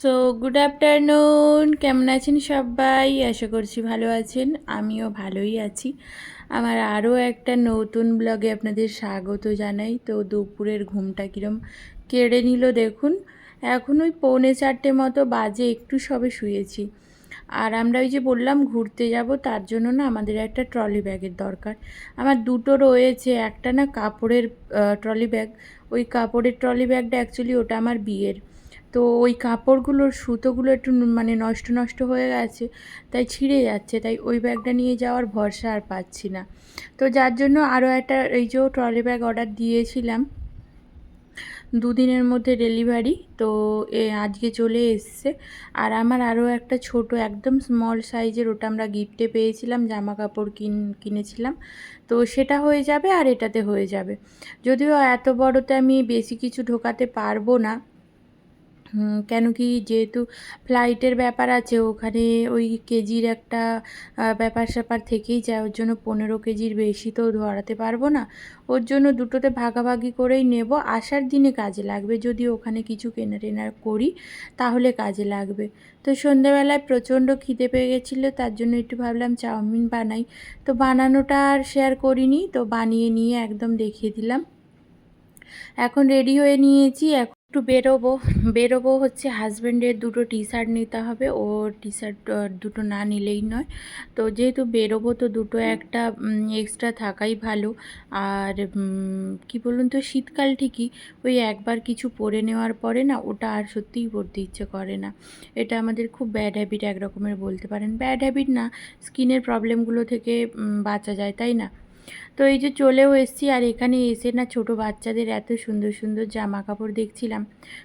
So good afternoon কেমন আছেন সবাই? আশা করছি ভালো আছেন। আমিও ভালোই আছি। আমার আরও একটা নতুন ব্লগে আপনাদের স্বাগত জানাই। তো, দুপুরের ঘুমটা কীরম কেড়ে নিল দেখুন। এখন ওই পৌনে চারটে মতো বাজে, একটু সবে শুয়েছি। আর আমরা ওই যে বললাম, ঘুরতে যাব, তার জন্য না আমাদের একটা ট্রলি ব্যাগের দরকার। আমার দুটো রয়েছে, একটা না কাপড়ের ট্রলি ব্যাগ। ওই কাপড়ের ট্রলি ব্যাগটা অ্যাকচুয়ালি ওটা আমার বিয়ের। তো ওই কাপড়গুলোর সুতোগুলো একটু মানে নষ্ট নষ্ট হয়ে গেছে, তাই ছিঁড়ে যাচ্ছে, তাই ওই ব্যাগটা নিয়ে যাওয়ার ভরসা আর পাচ্ছি না। তো যার জন্য আরও একটা এই যে ট্রলি ব্যাগ অর্ডার দিয়েছিলাম, দুদিনের মধ্যে ডেলিভারি, তো এ আজকে চলে এসছে। আর আমার আরও একটা ছোট একদম স্মল সাইজের ওটা আমরা গিফটে পেয়েছিলাম জামা কাপড় কিন, কিনেছিলাম। তো সেটা হয়ে যাবে আর এটাতে হয়ে যাবে। যদিও এত বড়তে আমি বেশি কিছু ঢোকাতে পারব না কেন কি যেহেতু ফ্লাইটের ব্যাপার আছে, ওখানে ওই কেজির একটা ব্যাপার স্যাপার থেকেই যায়, ওর জন্য পনেরো কেজির বেশি তো ধরাতে পারব না। ওর জন্য দুটোতে ভাগাভাগি করেই নেব, আসার দিনে কাজে লাগবে, যদি ওখানে কিছু কেনা টেনা করি, তাহলে কাজে লাগবে। তো সন্ধ্যেবেলায় প্রচণ্ড খিদে পেয়ে গেছিল, তার জন্য একটু ভাবলাম চাউমিন বানাই। তো বানানোটা আর শেয়ার করিনি, তো বানিয়ে নিয়ে একদম দেখিয়ে দিলাম। এখন রেডি হয়ে নিয়েছি এখন একটু বেরোবো। বেরোবো হচ্ছে হাজব্যান্ডের দুটো টি শার্ট নিতে হবে। ও টি শার্ট দুটো না নিলেই নয়। তো যেহেতু বেরোবো তো দুটো একটা এক্সট্রা থাকাই ভালো। আর কি বলুন তো, শীতকাল ঠিকই। ওই একবার কিছু পরে নেওয়ার পরে না, ওটা আর সত্যিই পরতে ইচ্ছে করে না। এটা আমাদের খুব ব্যাড হ্যাবিট এক রকমের বলতে পারেন। ব্যাড হ্যাবিট না স্কিনের প্রবলেমগুলো থেকে বাঁচা যায়, তাই না? তো এই যে চলেও এসেছি আর এখানে এসে না ছোট বাচ্চাদের এত সুন্দর সুন্দর জামা কাপড় দেখছিলাম।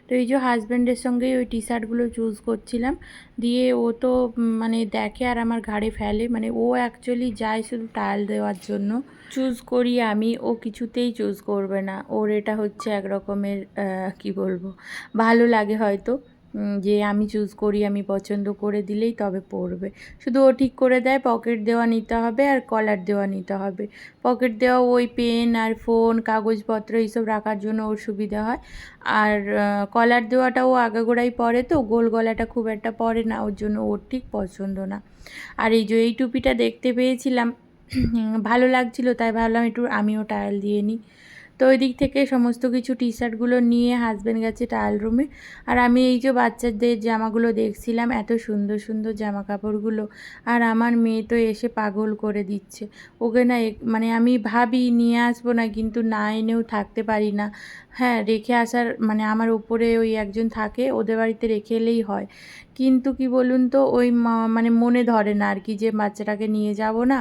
তো এই যে হাজব্যান্ডের সঙ্গেই ওই টি শার্টগুলো চুজ করছিলাম। দিয়ে ও তো মানে দেখে আর আমার ঘাড়ে ফেলে। মানে ও অ্যাকচুয়ালি যায় শুধু টায়াল দেওয়ার জন্য। চুজ করি আমি, ও কিছুতেই চুজ করবে না। ওর এটা হচ্ছে এক রকমের কি বলব? ভালো লাগে হয়তো। যে আমি চুজ করি, আমি পছন্দ করে দিলেই তবে পরবে। শুধু ও ঠিক করে দেয় পকেট দেওয়া নিতে হবে আর কলার দেওয়া নিতে হবে। পকেট দেওয়া ওই পেন আর ফোন কাগজপত্র এইসব রাখার জন্য ওর সুবিধা হয়। আর কলার দেওয়াটা ও আগাগোড়াই পরে তো, গোল গলাটা খুব একটা পরে না, ওর জন্য ওর ঠিক পছন্দ না। আর এই যে এই টুপিটা দেখতে পেয়েছিলাম ভালো লাগছিল, তাই ভাবলাম একটু আমিও টায়াল দিয়ে নিই। তো ওই দিক থেকে সমস্ত কিছু টি শার্টগুলো নিয়ে হাজব্যান্ড গেছে ট্রায়াল রুমে আর আমি এই যে বাচ্চাদের জামাগুলো দেখছিলাম, এত সুন্দর সুন্দর জামা কাপড়গুলো আর আমার মেয়ে তো এসে পাগল করে দিচ্ছে। ওকে না মানে আমি ভাবি নিয়ে আসব না, কিন্তু না এনেও থাকতে পারি না। হ্যাঁ রেখে আসার মানে আমার উপরে ওই একজন থাকে, ওদের বাড়িতে রেখে এলেই হয়। কিন্তু কি বলুন তো, ওই মানে মনে ধরে না আর কি যে বাচ্চাটাকে নিয়ে যাব না।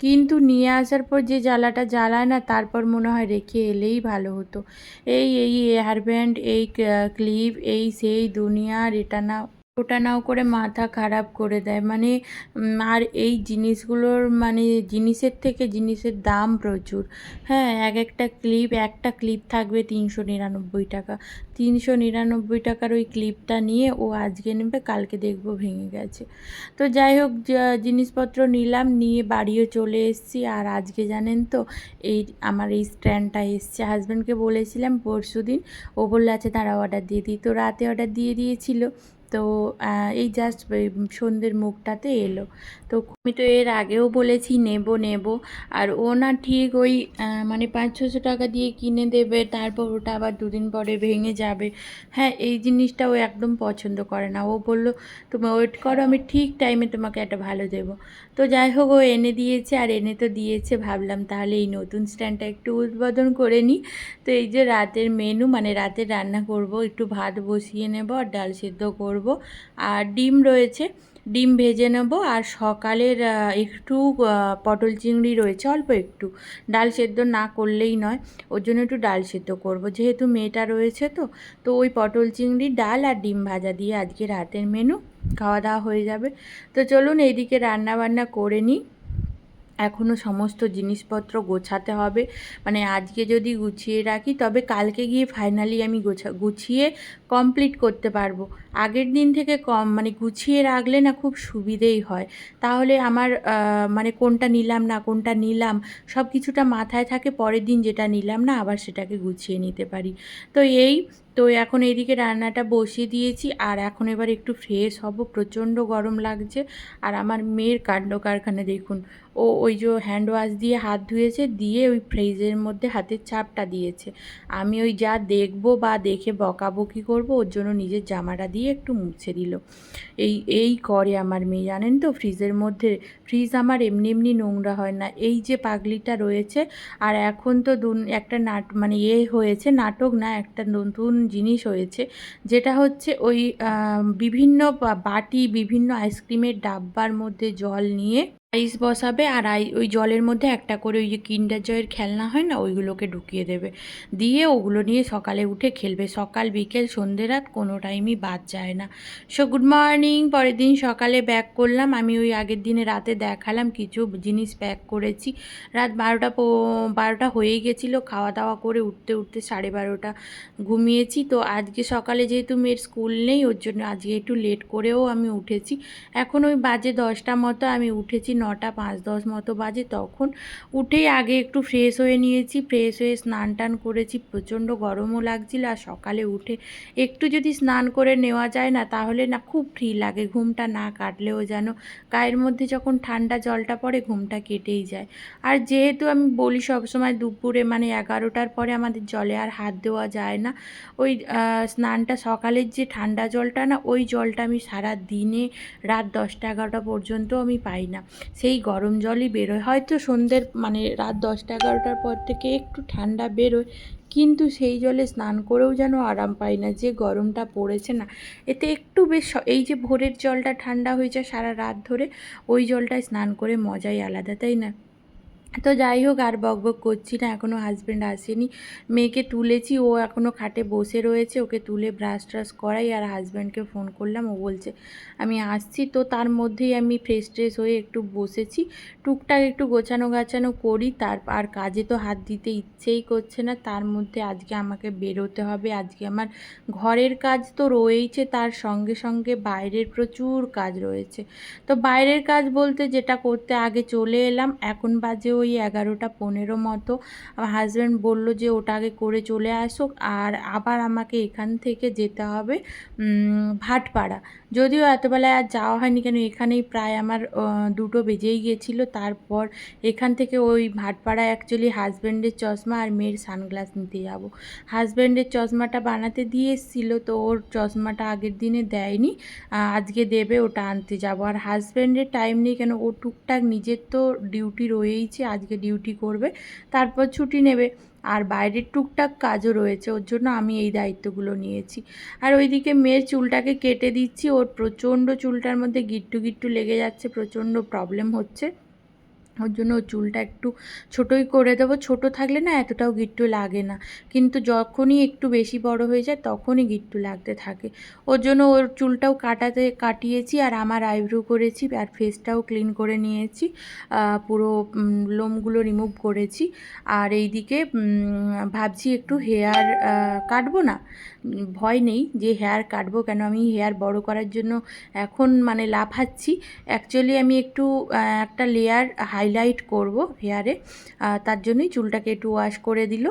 কিন্তু নিয়ে আসার পর যে জ্বালাটা জ্বালায় না, তারপর মনে হয় রেখে এলেই ভালো হতো। এই এই হেয়ারব্যান্ড এই ক্লিপ এই সেই দুনিয়ার, এটা না ওটা নাও করে মাথা খারাপ করে দেয়। মানে আর এই জিনিসগুলোর মানে জিনিসের থেকে জিনিসের দাম প্রচুর। হ্যাঁ এক একটা ক্লিপ একটা ক্লিপ থাকবে তিনশো নিরানব্বই টাকা। তিনশো নিরানব্বই টাকার ওই ক্লিপটা নিয়ে ও আজকে নেবে, কালকে দেখব ভেঙে গেছে। তো যাই হোক জিনিসপত্র নিলাম, নিয়ে বাড়িও চলে এসেছি। আর আজকে জানেন তো, এই আমার এই স্ট্যান্ডটা এসছে। হাজব্যান্ডকে বলেছিলাম পরশু দিন ও বললে আচ্ছা তারা অর্ডার দিয়ে দিই। তো রাতে অর্ডার দিয়ে দিয়েছিল। তো এই জাস্ট সন্ধ্যের মুখটাতে এলো। তো আমি তো এর আগেও বলেছি, নেব নেব। আর ও না ঠিক ওই মানে পাঁচ ছশো টাকা দিয়ে কিনে দেবে, তারপর ওটা আবার দুদিন পরে ভেঙে যাবে। হ্যাঁ এই জিনিসটা ও একদম পছন্দ করে না। ও বলল, তুমি ওয়েট করো, আমি ঠিক টাইমে তোমাকে একটা ভালো দেবো। তো যাই হোক, ও এনে দিয়েছে, আর এনে তো দিয়েছে ভাবলাম, তাহলে এই নতুন স্ট্যান্ডটা একটু উদ্বোধন করে নিই তো এই যে রাতের মেনু মানে রাতে রান্না করব, একটু ভাত বসিয়ে নেব, আর ডাল সেদ্ধ করব। আর ডিম রয়েছে, ডিম ভেজে নেব। আর সকালের একটু পটল চিংড়ি রয়েছে, অল্প একটু। ডাল সেদ্ধ না করলেই নয়, ওর জন্য একটু ডাল সেদ্ধ করব। যেহেতু মেয়েটা রয়েছে তো তো ওই পটল চিংড়ি, ডাল আর ডিম ভাজা দিয়ে আজকে রাতের মেনু খাওয়া দাওয়া হয়ে যাবে। তো চলুন এইদিকে রান্না বান্না করে নিই। এখনও সমস্ত জিনিসপত্র গোছাতে হবে। মানে আজকে যদি গুছিয়ে রাখি, তবে কালকে গিয়ে ফাইনালি আমি গোছা, গুছিয়ে কমপ্লিট করতে পারব। আগের দিন থেকে কম মানে গুছিয়ে রাখলে না খুব সুবিধেই হয়। তাহলে আমার মানে কোনটা নিলাম না, কোনটা নিলাম সব কিছুটা মাথায় থাকে, পরের দিন যেটা নিলাম না, আবার সেটাকে গুছিয়ে নিতে পারি। তো এই তো এখন এইদিকে রান্নাটা বসিয়ে দিয়েছি, আর এখন এবার একটু ফ্রেশ হব। প্রচণ্ড গরম লাগছে, আর আমার মেয়ের কাণ্ড কারখানা দেখুন। ও ওই যে হ্যান্ড ওয়াশ দিয়ে হাত ধুয়েছে, দিয়ে ওই ফ্রিজের মধ্যে হাতের ছাপটা দিয়েছে। আমি ওই যা দেখব বা দেখে বকাবকি করব, ওর জন্য নিজের জামাটা দিয়ে একটু মুছে দিল। এই এই করে আমার মেয়ে, জানেন তো ফ্রিজের মধ্যে ফ্রিজ আমার এমনি এমনি নোংরা হয় না। এই যে পাগলিটা রয়েছে, আর এখন তো একটা নাট মানে এ হয়েছে, নাটক না, একটা নতুন জিনিস হয়েছে যেটা হচ্ছে ওই বিভিন্ন বাটি বিভিন্ন আইসক্রিমের ডাব্বার মধ্যে জল নিয়ে আইস বসাবে আর আই, ওই জলের মধ্যে একটা করে ওই যে কিন্ডার জয়ের খেলনা হয় না, ওইগুলোকে ঢুকিয়ে দেবে। দিয়ে ওগুলো নিয়ে সকালে উঠে খেলবে। সকাল, বিকেল, সন্ধে, রাত কোনো টাইমই বাদ যায় না। সো গুড মর্নিং পরের দিন সকালে ব্যাক করলাম। আমি ওই আগের দিনে রাতে দেখালাম, কিছু জিনিস প্যাক করেছি। রাত বারোটা বারোটা হয়েই গেছিল। খাওয়া দাওয়া করে উঠতে উঠতে সাড়ে বারোটা ঘুমিয়েছি। তো আজকে সকালে যেহেতু মেয়ের স্কুল নেই, ওর জন্য আজকে একটু লেট করেও আমি উঠেছি। এখন ওই বাজে দশটা মতো আমি উঠেছি। নটা পাঁচ দশ মতো বাজে তখন উঠেই আগে একটু ফ্রেশ হয়ে নিয়েছি ফ্রেশ হয়ে স্নান টান করেছি, প্রচণ্ড গরমও লাগছিল আর সকালে উঠে একটু যদি স্নান করে নেওয়া যায় না তাহলে না খুব ফ্রি লাগে, ঘুমটা না কাটলেও যেন গায়ের মধ্যে যখন ঠান্ডা জলটা পড়ে ঘুমটা কেটেই যায়। আর যেহেতু আমি বলি সবসময় দুপুরে মানে এগারোটার পরে আমাদের জলে আর হাত দেওয়া যায় না, ওই স্নানটা সকালের যে ঠান্ডা জলটা না ওই জলটা আমি সারা দিনে রাত দশটা এগারোটা পর্যন্ত আমি পাই না। সেই গরম জলই বেরোয়। হয়তো সন্ধ্যের মানে রাত দশটা এগারোটার পর থেকে একটু ঠান্ডা বেরোয়, কিন্তু সেই জলে স্নান করেও যেন আরাম পাই না, যে গরমটা পড়েছে না। এতে একটু বেশ এই যে ভোরের জলটা ঠান্ডা হয়েছে সারা রাত ধরে, ওই জলটায় স্নান করে মজাই আলাদা, তাই না? তো যাই হোক, আর বক বক করছি না এখনও হাজব্যান্ড আসেনি। মেয়েকে তুলেছি, ও এখনও খাটে বসে রয়েছে, ওকে তুলে ব্রাশ ট্রাশ করাই, আর হাজব্যান্ডকে ফোন করলাম, ও বলছে, আমি আসছি। তো তার মধ্যেই আমি ফ্রেশ ট্রেশ হয়ে একটু বসেছি, টুকটাক একটু গোছানো গাছানো করি, তার আর কাজে তো হাত দিতে ইচ্ছেই করছে না, তার মধ্যে আজকে আমাকে বেরোতে হবে, আজকে আমার ঘরের কাজ তো রয়েইছে, তার সঙ্গে সঙ্গে বাইরের প্রচুর কাজ রয়েছে। তো বাইরের কাজ বলতে যেটা করতে আগে চলে এলাম, এখন বাজে ওই এগারোটা পনেরো মতো। আমার হাজব্যান্ড বলল যে, ওটা আগে করে চলে আসুক আর আবার আমাকে এখান থেকে যেতে হবে ভাটপাড়া। যদিও এতবেলায় আর যাওয়া হয়নি কেন, এখানেই প্রায় আমার দুটো বেজেই গিয়েছিল। তারপর এখান থেকে ওই ভাটপাড়া অ্যাকচুয়ালি হাজব্যান্ডের চশমা আর মেয়ের সানগ্লাস নিতে যাব। হাজব্যান্ডের চশমাটা বানাতে দিয়ে এসেছিল, তো ওর চশমাটা আগের দিনে দেয়নি আজকে দেবে, ওটা আনতে যাব। আর হাজব্যান্ডের টাইম নেই কেন, ও টুকটাক নিজের তো ডিউটি রয়েইছে আজকে ডিউটি করবে, তারপর ছুটি নেবে। আর বাইরের টুকটাক কাজও রয়েছে, ওর জন্য আমি এই দায়িত্বগুলো নিয়েছি। আর ওইদিকে মেয়ের চুলটাকে কেটে দিচ্ছি, ওর প্রচণ্ড চুলটার মধ্যে গিট্টু গিট্টু লেগে যাচ্ছে, প্রচণ্ড প্রবলেম হচ্ছে। ওর জন্য চুলটা একটু ছোটোই করে দেবো। ছোটো থাকলে না এতটাও গিট্টু লাগে না। কিন্তু যখনই একটু বেশি বড় হয়ে যায় তখনই গিট্টু লাগতে থাকে। ওর জন্য ওর চুলটাও কাটাতে, কাটিয়েছি আর আমার আইব্রো করেছি আর ফেসটাও ক্লিন করে নিয়েছি। পুরো লোমগুলো রিমুভ করেছি। আর এইদিকে ভাবছি একটু হেয়ার কাটবো না। ভয় নেই যে হেয়ার কাটবো কেন? আমি হেয়ার বড় করার জন্য এখন মানে লাফাচ্ছি। অ্যাকচুয়ালি আমি একটু একটা লেয়ার হাইলাইট করব হেয়ারে তার জন্যই চুলটাকে একটু ওয়াশ করে দিল।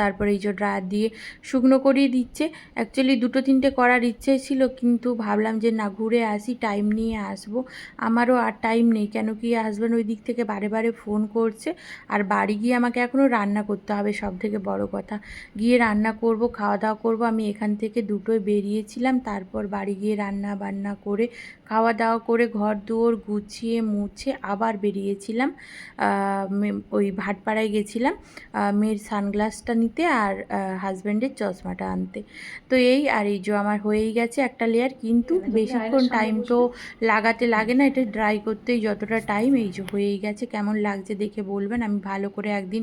তারপরে এই যে ড্রায়ার দিয়ে শুকনো করিয়ে দিচ্ছে। অ্যাকচুয়ালি দুটো তিনটে করার ইচ্ছে ছিল, কিন্তু ভাবলাম যে না, ঘুরে আসি টাইম নিয়ে আসব। আমারও আর টাইম নেই, কেন কি হাজব্যান্ড ওই দিক থেকে বারে বারে ফোন করছে। আর বাড়ি গিয়ে আমাকে এখনও রান্না করতে হবে সব থেকে বড় কথা। গিয়ে রান্না করব, খাওয়া দাওয়া করব। আমি এখান থেকে দুটোই বেরিয়েছিলাম, তারপর বাড়ি গিয়ে রান্না বান্না করে খাওয়া দাওয়া করে ঘর দুয়ার গুছিয়ে মুছে আবার বেরিয়েছিলাম ওই ভাটপাড়ায় গেছিলাম মেয়ের সানগ্লাসটা নিতে আর হাজব্যান্ডের চশমাটা আনতে। তো এই আর এই যে আমার হয়েই গেছে একটা লেয়ার কিন্তু বেশিক্ষণ টাইম তো লাগাতে লাগে না এটা ড্রাই করতেই যতটা টাইম এই যে হয়েই গেছে কেমন লাগছে দেখে বলবেন আমি ভালো করে একদিন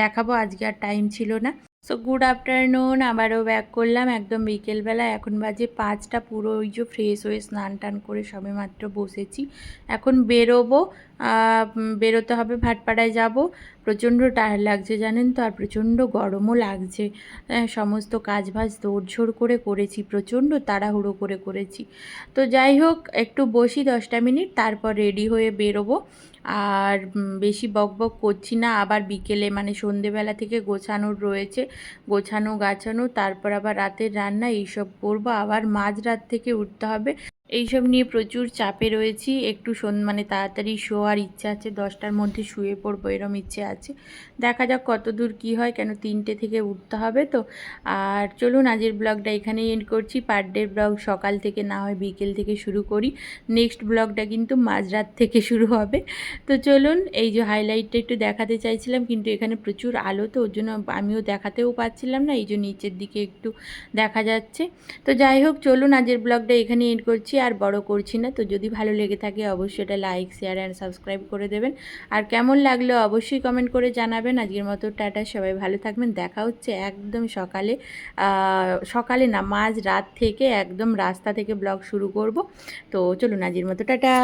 দেখাবো আজকে আর টাইম ছিল না। সো গুড আফটারনুন আবারও ব্যাক করলাম। একদম বিকেলবেলা। এখন বাজে পাঁচটা। পুরো ওই যে ফ্রেশ হয়ে স্নান টান করে সবে মাত্র বসেছি। এখন বেরোবো। বেরোতে হবে। ভাটপাড়ায় যাব। প্রচণ্ড টায়ার লাগছে জানেন তো আর প্রচণ্ড গরমও লাগছে। হ্যাঁ, সমস্ত কাজ বাজ দৌড়ঝোড় করে করেছি প্রচণ্ড তাড়াহুড়ো করে করেছি। তো যাই হোক একটু বসি দশটা মিনিট তারপর রেডি হয়ে বেরোবো। আর বেশি বক বক করছি না আবার বিকেলে মানে সন্ধেবেলা থেকে গোছানোর রয়েছে গোছানো গাছানো তারপর আবার রাতের রান্না এইসব করব। আবার মাঝরাত থেকে উঠতে হবে। এইসব নিয়ে প্রচুর চাপে রয়েছি। একটু মানে তাড়াতাড়ি শোয়ার ইচ্ছা আছে, দশটার মধ্যে শুয়ে পড়ব, এরম ইচ্ছে আছে। দেখা যাক কত দূর কী হয়, কেন তিনটে থেকে উঠতে হবে তো। আর চলুন, আজের ব্লগটা এখানেই এন্ড করছি। পার ডে ব্লগ সকাল থেকে না হয় বিকেল থেকে শুরু করি। নেক্সট ব্লগটা কিন্তু মাঝরাত থেকে শুরু হবে। তো চলুন, এই যে হাইলাইটটা একটু দেখাতে চাইছিলাম, কিন্তু এখানে প্রচুর আলো তো, ওর জন্য আমিও দেখাতেও পাচ্ছিলাম না, এই যে নিচের দিকে একটু দেখা যাচ্ছে। তো যাই হোক, চলুন, আজের ব্লগটা এখানে এন্ড করছি। আর বড় করছি না। তো যদি ভালো লেগে থাকে অবশ্যই এটা লাইক শেয়ার অ্যান্ড সাবস্ক্রাইব করে দেবেন। আর কেমন লাগল অবশ্যই কমেন্ট করে জানাবেন। আজকের মতো টাটা, সবাই ভালো থাকবেন। দেখা হচ্ছে একদম সকালে সকালে না, মাঝ রাত থেকে একদম রাস্তা থেকে ব্লগ শুরু করব। তো চলুন আজকের মতো, টাটা।